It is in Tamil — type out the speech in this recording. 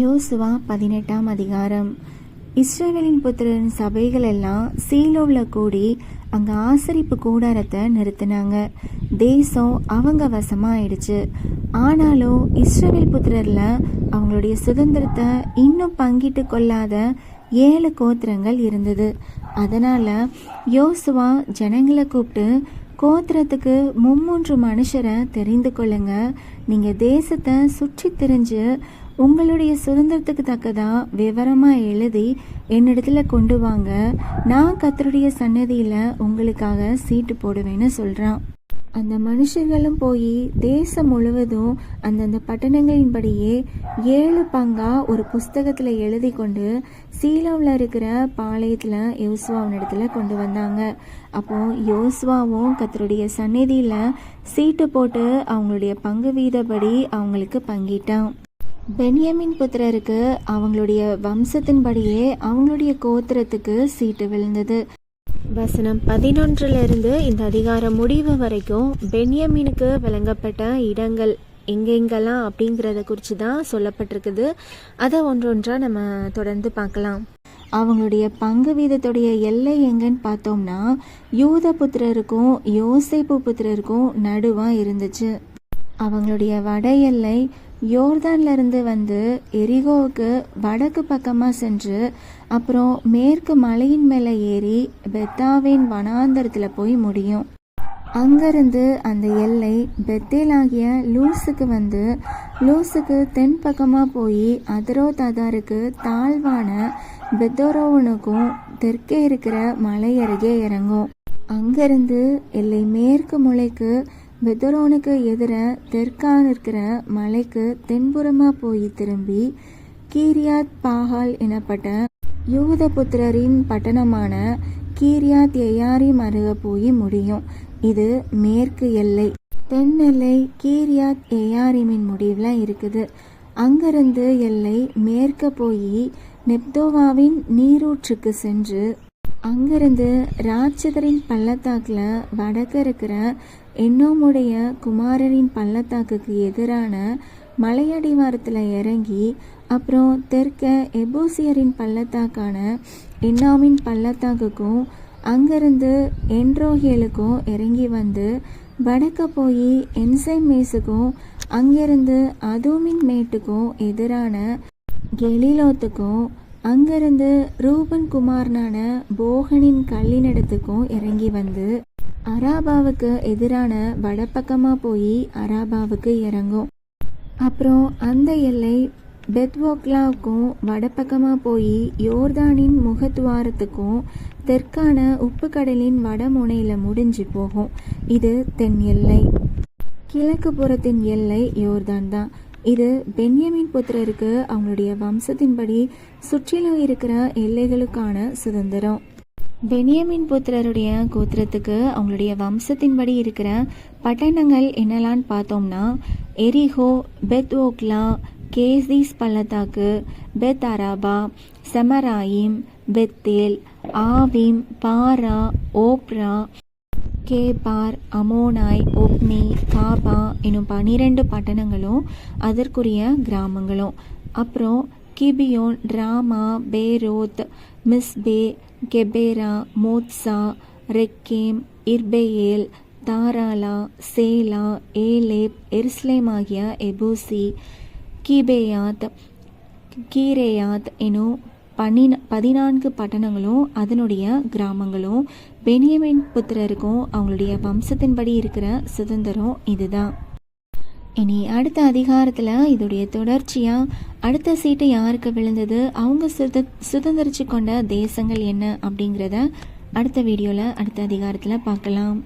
யோசுவா பதினெட்டாம் அதிகாரம். இஸ்ரேலின் புத்திரன் சபைகள் எல்லாம் சீலோவில் கூடி அங்கே ஆசரிப்பு கூடாரத்தை நிறுத்தினாங்க. தேசம் அவங்க வசமாக ஆயிடுச்சு ஆனாலும் இஸ்ரேல் புத்திரரில் அவங்களுடைய சுதந்திரத்தை இன்னும் பங்கிட்டு கொள்ளாத ஏழு கோத்திரங்கள் இருந்தது. அதனால யோசுவா ஜனங்களை கூப்பிட்டு கோத்திரத்துக்கு மும்மூன்று மனுஷரை தெரிந்து கொள்ளுங்க. நீங்க தேசத்தை சுற்றி தெரிஞ்சு உங்களுடைய சுதந்திரத்துக்கு தக்கதா விவரமா எழுதி என்னிடத்துல கொண்டு வாங்க. நான் கத்தருடைய சன்னதியில உங்களுக்காக சீட்டு போடுவேன்னு சொல்றான். அந்த மனுஷர்களும் போய் தேசம் முழுவதும் அந்தந்த பட்டணங்களின்படியே ஏழு பங்கா ஒரு புஸ்தகத்தில் எழுதி கொண்டு சீலோவில் இருக்கிற பாளையத்தில் யோசுவாவினிடத்துல கொண்டு வந்தாங்க. அப்போ யோசுவாவும் கத்தருடைய சந்நிதியில் சீட்டு போட்டு அவங்களுடைய பங்கு வீதப்படி அவங்களுக்கு பங்கிட்டான். பென்யமின் புத்திரருக்கு அவங்களுடைய வம்சத்தின்படியே அவங்களுடைய கோத்திரத்துக்கு சீட்டு விழுந்தது. வசனம் பதினொன்றிலிருந்து இந்த அதிகார முடிவு வரைக்கும் பென்யமீனுக்கு வழங்கப்பட்ட இடங்கள் எங்கெங்கெல்லாம் அப்படிங்கிறத குறித்து தான் சொல்லப்பட்டிருக்குது. அதை ஒன்றொன்றாக நம்ம தொடர்ந்து பார்க்கலாம். அவங்களுடைய பங்கு வீதத்துடைய எல்லை எங்கன்னு பார்த்தோம்னா யூத புத்திரருக்கும் யோசைப்பு புத்திரருக்கும் நடுவாக இருந்துச்சு. அவங்களுடைய வட எல்லை யோர்தான்லேருந்து வந்து எரிகோவுக்கு வடக்கு பக்கமாக சென்று அப்புறம் மேற்கு மலையின் மேலே ஏறி பெத்தாவின் வனாந்தரத்தில் போய் முடியும். அங்கிருந்து அந்த எல்லை பெத்தேலாகிய லூஸுக்கு வந்து லூஸுக்கு தென் பக்கமாக போய் அதரோ ததாருக்கு தாழ்வான பெத்தோரோவனுக்கும் தெற்கே இருக்கிற மலை அருகே இறங்கும். அங்கிருந்து எல்லை மேற்கு முளைக்கு பெத்தரோனுக்கு எதிர தெற்கான இருக்கிற மலைக்கு தென்புறமாக போய் திரும்பி கீரியாத் பாகால் எனப்பட்ட யூதபுத்திரரின் பட்டணமான கீரியாத் எயாரிம் அருக போய் முடியும். இது மேற்கு எல்லை. தென் எல்லை கீரியாத் எயாரிமின் முடிவில் இருக்குது. அங்கிருந்து எல்லை மேற்க போய் நெப்தோவாவின் நீரூற்றுக்கு சென்று அங்கிருந்து ராட்சதரின் பள்ளத்தாக்கில் வடக்கு இருக்கிற என்னோமுடைய குமாரரின் பள்ளத்தாக்குக்கு எதிரான மலையடிவாரத்தில் இறங்கி அப்புறம் தெற்க எபோசியரின் பள்ளத்தாக்கான என்னாமின் பள்ளத்தாக்குக்கும் அங்கிருந்து என்ரோஹேலுக்கும் இறங்கி வந்து வடக்க போய் என்சைம் மேஸுக்கும் அங்கிருந்து அதோமின் மேட்டுக்கும் எதிரான கெலிலோத்துக்கும் அங்கிருந்து ரூபன் குமாரனான போகனின் கல்லினிடத்துக்கும் இறங்கி வந்து அராபாவுக்கு எதிரான வடப்பக்கமாக போய் அராபாவுக்கு இறங்கும். அப்புறம் அந்த எல்லை பெத்வோக்லாவுக்கும் வடப்பக்கமாக போய் யோர்தானின் முகத்துவாரத்துக்கும் தெற்கான உப்பு கடலின் வடமுனையில் முடிஞ்சு போகும். இது தென் எல்லை. கிழக்கு புறத்தின் எல்லை யோர்தான் தான். இது பென்யமின் புத்திரருக்கு அவங்களுடைய வம்சத்தின்படி சுற்றிலும் இருக்கிற எல்லைகளுக்கான சுதந்திரம். பென்யமின் புத்திரருடைய கோத்திரத்துக்கு அவங்களுடைய வம்சத்தின்படி இருக்கிற பட்டணங்கள் என்னெல்லாம்னு பார்த்தோம்னா எரிஹோ பெத் ஓக்லா கேசிஸ் பள்ளத்தாக்கு Beth Arabah Zemaraim Bethel Avim Parah Ophrah Chephar Haammonai Ophni Gaba எனும் பனிரெண்டு பட்டணங்களும் அதற்குரிய கிராமங்களும். அப்புறம் Gibeon Ramah Beeroth Mizpeh Chephirah Mozah Rekem Irpeel Taralah Zelah Eleph Jerusalem ஆகிய எபூசி கீபேயாத் கீரேயாத் எனும் பன்னின பதினான்கு பட்டணங்களும் அதனுடைய கிராமங்களும் பெனியமின் புத்திரருக்கும் அவங்களுடைய வம்சத்தின்படி இருக்கிற சுதந்திரம் இதுதான். இனி அடுத்த அதிகாரத்தில் இதோடைய தொடர்ச்சியாக அடுத்த சீட்டு யாருக்கு விழுந்தது அவங்க சுத சுதந்திரிச்சு கொண்ட தேசங்கள் என்ன அப்படிங்கிறத அடுத்த வீடியோவில் அடுத்த அதிகாரத்தில் பார்க்கலாம்.